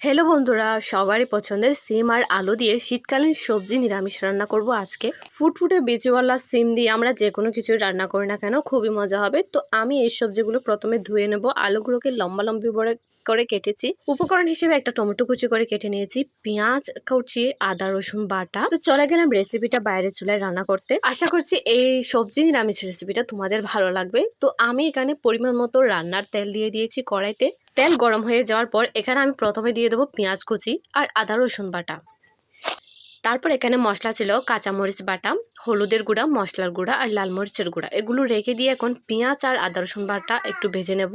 Hello বন্ধুরা, সবারই পছন্দের সিম আর আলু দিয়ে শীতকালীন সবজি নিরামিষ রান্না করব আজকে। ফুটফুটে বেজওয়ালা সিম দিয়ে আমরা যে কোনো কিছু রান্না করি না কেন, খুবই মজা হবে। তো আমি এই সবজিগুলো প্রথমে ধুয়ে নেব। আলুগুলোকে লম্বা লম্বি বড় করে কেটেছি। উপকরণ হিসেবে একটা টমেটো কুচি করে কেটে নিয়েছি, পেঁয়াজ, কুচি, আদা, রসুন, বাটা। তো চলে গেলাম রেসিপিটা বাইরে চুলায় রান্না করতে। আশা করছি এই সবজি নিরামিষ রেসিপিটা তোমাদের ভালো লাগবে। তো আমি এখানে পরিমাণ মতো রান্নার তেল দিয়ে দিয়েছি কড়াইতে। তেল গরম হয়ে যাওয়ার পর এখানে আমি প্রথমে দিয়ে দেবো পেঁয়াজ কুচি আর আদা, রসুন, বাটা। তারপর এখানে মশলা ছিল কাঁচামরিচ, বাটা, হলুদের গুঁড়া, মশলার গুঁড়া আর লাল মরিচের গুঁড়া। এগুলো রেখে দিয়ে এখন পেঁয়াজ আর আদা, রসুন, বাটা একটু ভেজে নেব।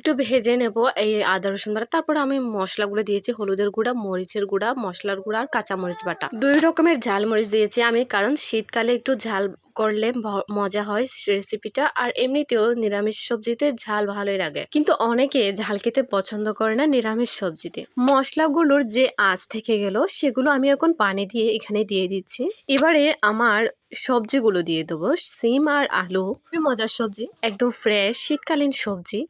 একটু ভেজে নেব এই আদা, রসুন বাটা। তারপর আমি মশলাগুলো দিয়েছি, হলুদের গুঁড়া, মরিচের গুঁড়া, মশলার গুঁড়া আর কাঁচামরিচ বাটা। দুই রকমের ঝাল মরিচ দিয়েছি আমি, কারণ শীতকালে একটু ঝাল করলে মজা হয় রেসিপিটা আর এমনিতেও নিরামিষ সবজিতে ঝাল ভালোই লাগে। কিন্তু অনেকে ঝাল খেতে পছন্দ করে না নিরামিষ সবজিতে। মশলাগুলোর যে আঁচ থেকে গেল, সেগুলো আমি এখন পানি দিয়ে এখানে দিয়ে দিচ্ছি। এবারে আমার সবজিগুলো দিয়ে দেবো। সিম আর আলু। খুবই মজার সবজি। একদম ফ্রেশ শীতকালীন সবজি।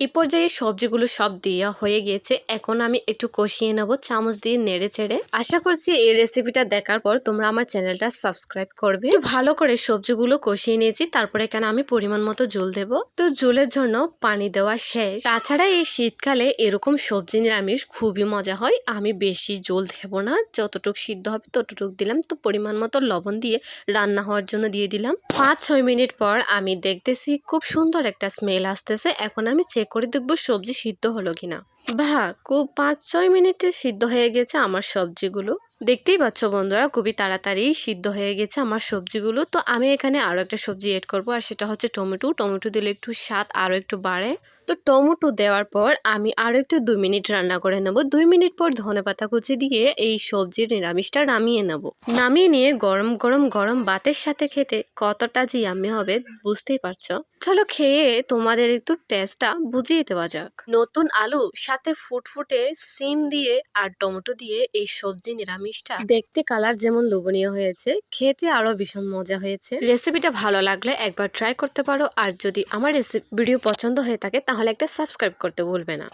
এই পর্যায়ে সবজিগুলো সব দেওয়া হয়ে গিয়েছে। এখন আমি একটু কষিয়ে নেব, চামচ দিয়ে নেড়ে চেড়ে আশা করছি এই রেসিপিটা দেখার পর তোমরা আমার চ্যানেলটা সাবস্ক্রাইব করবে। ভালো করে সবজিগুলো কষিয়ে নিয়েছি, তারপরে এখানে আমি পরিমাণ মতো জল দেব? তো জলের জন্য পানি দেওয়া শেষ। তাছাড়া এই শীতকালে এরকম সবজি নিরামিষ খুবই মজা হয়। আমি বেশি জল দেব না, যতটুক সিদ্ধ হবে ততটুক দিলাম। তো পরিমাণ মতো লবণ দিয়ে রান্না হওয়ার জন্য দিয়ে দিলাম। পাঁচ ছয় মিনিট পর আমি দেখতেছি খুব সুন্দর একটা স্মেল আসতেছে। এখন আমি চেক করে দেখব সবজি সিদ্ধ হলো কিনা। বাহ, খুব পাঁচ ছয় মিনিটে সিদ্ধ হয়ে গেছে আমার সবজিগুলো। দেখতেই পাচ্ছ বন্ধুরা, খুবই তাড়াতাড়ি সিদ্ধ হয়ে গেছে আমার সবজিগুলো। তো আমি এখানে আরও একটা সবজি এড করব, আর সেটা হচ্ছে টমেটো। টমেটো দিলে একটু স্বাদ আরও একটু বাড়ে। তো টমেটো দেওয়ার পর আমি আরও একটু দুই মিনিট রান্না করে নেব। দুই মিনিট পর ধনে পাতা কুচি দিয়ে এই সবজির নিরামিষটা নামিয়ে নেব। নামিয়ে নিয়ে গরম গরম গরম বাতের সাথে খেতে কতটা যে ইয়াম্মি হবে বুঝতেই পারছ? চলো খেয়ে তোমাদের একটু টেস্টটা বুঝিয়ে দেওয়া যাক। নতুন আলু সাথে ফুটফুটে সিম দিয়ে আর টমেটো দিয়ে এই সবজি নিরামিষটা দেখতে কালার যেমন লোভনীয় হয়েছে, খেতে আরও ভীষণ মজা হয়েছে। রেসিপিটা ভালো লাগলে একবার ট্রাই করতে পারো। আর যদি আমার রেসিপি ভিডিও পছন্দ হয়ে থাকে, তাহলে একটা সাবস্ক্রাইব করতে ভুলবে না।